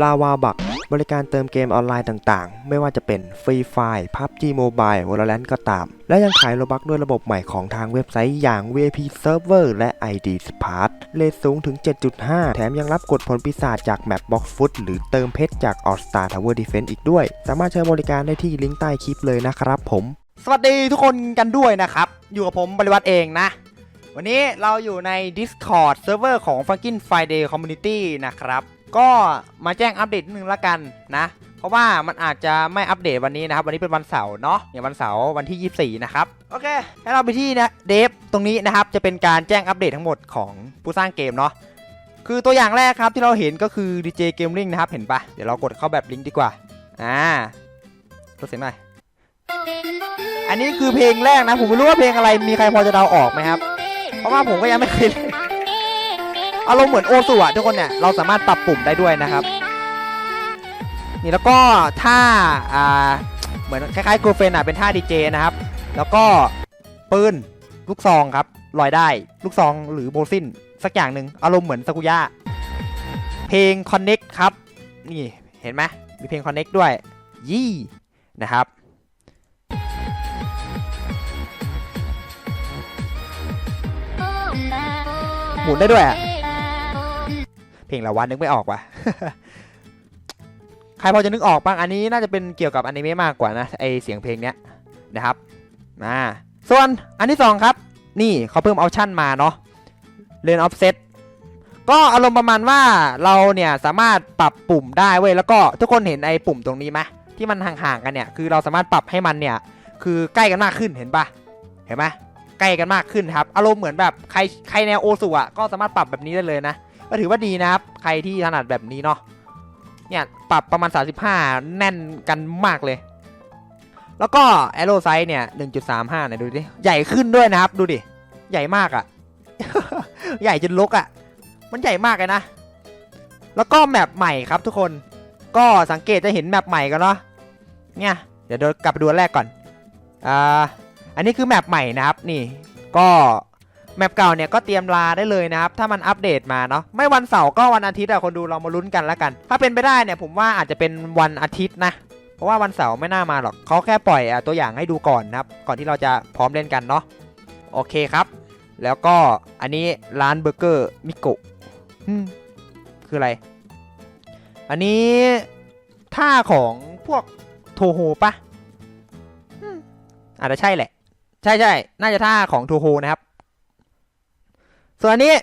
ลาวาบักบริการเติมเกมออนไลน์ต่างๆ ไม่ว่าจะเป็นฟรีไฟ PUBG Mobile Valorant ก็ตาม และยังขายโลบักด้วยระบบใหม่ของทางเว็บไซต์อย่าง VIP Server และ ID Smart เลทสูงถึง 7.5 แถมยังรับกดผลปีศาจจากแมป Box Foot หรือเติมเพชรจาก All Star Tower Defense อีกด้วย สามารถใช้บริการได้ที่ลิงก์ใต้คลิปเลยนะครับผม สวัสดีทุกคนกันด้วยนะครับ อยู่กับผมบริวัตรเองนะ วันนี้เราอยู่ใน Discord เซิร์ฟเวอร์ของ Funkin Friday Community นะครับ ก็มาแจ้งอัปเดตนิดนึงละกันนะ เพราะว่ามันอาจจะไม่อัปเดตวันนี้นะครับ วันนี้เป็นวันเสาร์เนาะอย่างวันเสาร์วันที่ 24 นะครับ โอเคให้เราไปที่นะเดฟตรงนี้นะครับ จะเป็นการแจ้งอัปเดตทั้งหมดของผู้สร้างเกมเนาะคือตัวอย่างแรกครับที่เราเห็นก็คือ DJ Gaming นะครับ เห็นปะเดี๋ยวเรากดเข้าแบบลิงก์ดีกว่า อ่าลดเสียงหน่อย อันนี้คือเพลงแรกนะ ผมไม่รู้ว่าเพลงอะไรมีใครพอจะเดาออกไหมครับ เพราะว่าผมก็ยังไม่เคยเล่น อารมณ์เหมือนโอสุอะทุกคนเนี่ยเราสามารถปรับปุ่มได้ด้วยนะครับ นี่แล้วก็ท่าอ่าเหมือนคล้ายๆกูเฟนอะเป็นท่าดีเจนะครับ แล้วก็ปืนลูกซองครับลอยได้ลูกซองหรือโบซินสักอย่างหนึ่งอารมณ์เหมือนสกุย่าเพลง Connect ครับ นี่เห็นไหมมีเพลง Connect ด้วย ยี่นะครับหมุนได้ด้วยอะเพ ลงละวันนึกไม่ออกว่ะใครพอจะนึกออกบ้างอันนี้น่าจะเป็นเกี่ยวกับอนิเมะมากกว่านะไอเสียงเพลงเนี้ยนะครับอ่าส่วนอันที่สองครับ นี่เขาเพิ่มออปชั่นมาเนาะเลนออฟเซตก็อารมณ์ประมาณว่าเราเนี่ยสามารถปรับปุ่มได้เว้ยแล้วก็ทุกคนเห็นไอ้ปุ่มตรงนี้ไหมที่มันห่างๆกันเนี่ยคือเราสามารถปรับให้มันเนี่ยคือใกล้กันมากขึ้นเห็นปะเห็นไหมใกล้กันมากขึ้นครับ อารมณ์เหมือนแบบใครใครแนวโอสุอะก็สามารถปรับแบบนี้ได้เลยนะ ก็ถือว่าดีนะครับ ใครที่ถนัดแบบนี้เนาะเนี่ยปรับประมาณ 35 แน่นกันมากเลย แล้วก็แอโรไซส์เนี่ย1.35เนี่ยดูดิใหญ่ขึ้นด้วยนะครับ ดูดิใหญ่มากอะ่ะ ใหญ่จนลกอะ่ะ มันใหญ่มากเลยนะ แล้วก็แมปใหม่ครับทุกคนก็สังเกตจะเห็นแมปใหม่กันเนาะเนี่ยเดี๋ยวดินกลับไปดูแรกก่อนอ่าอันนี้คือแมปใหม่นะครับนี่ก็ แมปเก่าเนี่ยก็เตรียมลาได้เลยนะครับ ถ้ามันอัปเดตมาเนาะไม่วันเสาร์ก็วันอาทิตย์อะคนดูเรามาลุ้นกันแล้วกัน ถ้าเป็นไปได้เนี่ยผมว่าอาจจะเป็นวันอาทิตย์นะ เพราะว่าวันเสาร์ไม่น่ามาหรอกเขาแค่ปล่อยอตัวอย่างให้ดูก่อนนะครับ ก่อนที่เราจะพร้อมเล่นกันเนาะโอเคครับ แล้วก็อันนี้ร้านเบอร์เกอร์มิโกะคืออะไร อันนี้ท่าของพวกโทโฮปะอาจจะใช่แหละ ใช่ใช่น่าจะท่าของโทโฮนะครับ ส่วนอันนี้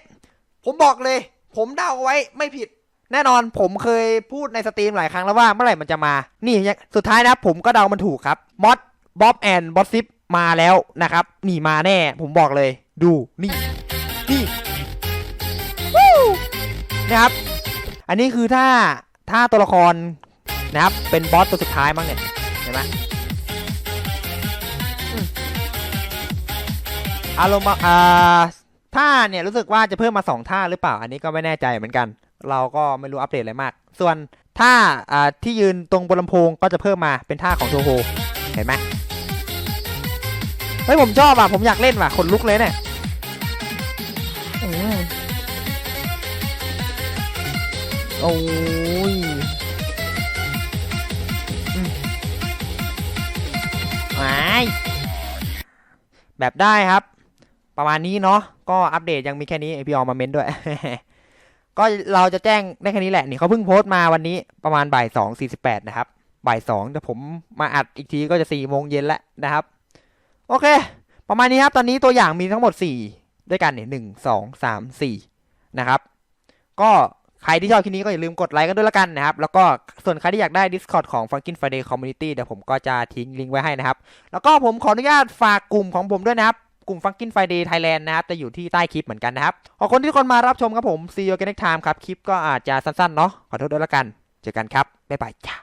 ผมบอกเลย ผมเดาไว้ไม่ผิด แน่นอนผมเคยพูดในสตรีมหลายครั้งแล้วว่าเมื่อไหร่มันจะมา นี่สุดท้ายนะผมก็เดามันถูกครับมอสบ๊อบแอนบอสซิปมาแล้วนะครับนี่มาแน่ ผมบอกเลย ดูนี่นี่นะครับ อันนี้คือถ้าถ้าตัวละครนะครับ เป็นบอสตัวสุดท้ายมั้งเนี่ยเห็นไหมอารมณ์อ่า ท่าเนี่ยรู้สึกว่าจะเพิ่มมา 2 ท่าหรือเปล่า อันนี้ก็ไม่แน่ใจเหมือนกัน เราก็ไม่รู้อัปเดตอะไรมาก ส่วนท่าอ่าที่ยืนตรงบนลำโพงก็จะเพิ่มมาเป็นท่าของโทโฮเห็นไหมเฮ้ยผมชอบอะ ผมอยากเล่นว่ะขนลุกเลยเนี่ยโอ้ยอืมหายแบบได้ครับ ประมาณนี้เนาะก็อัปเดตยังมีแค่นี้พี่ออมมาเม้นด้วย ก็เราจะแจ้งได้แค่นี้แหละ นี่เขาเพิ่งโพสต์มาวันนี้ประมาณบ่ายสองสี่สิบแปดนะครับบ่ายสองแต่ผมมาอัดอีกทีก็จะสี่โมงเย็นแล้วนะครับ โอเค ประมาณนี้ครับ ตอนนี้ตัวอย่างมีทั้งหมดสี่ด้วยกันเนี่ยหนึ่งสองสามสี่นะครับ ก็ใครที่ชอบคลิปนี้ก็อย่าลืมกดไลค์กันด้วยละกันนะครับ แล้วก็ส่วนใครที่อยากได้ Discord ของ Funkin Friday Community เดี๋ยวผมก็จะทิ้งลิงก์ไว้ให้นะครับ แล้วก็ผมขออนุญาตฝากกลุ่มของผมด้วยนะครับ กลุ่มฟังกินไฟเดย์ไทยแลนด์นะครับจะอยู่ที่ใต้คลิปเหมือนกันนะครับ ขอบคุณที่คนมารับชมครับผม See you again next มครับ คลิปก็อาจจะสั้นๆเนาะขอโทษด้วยละกัน เจอกันครับบ๊ายบายจ้า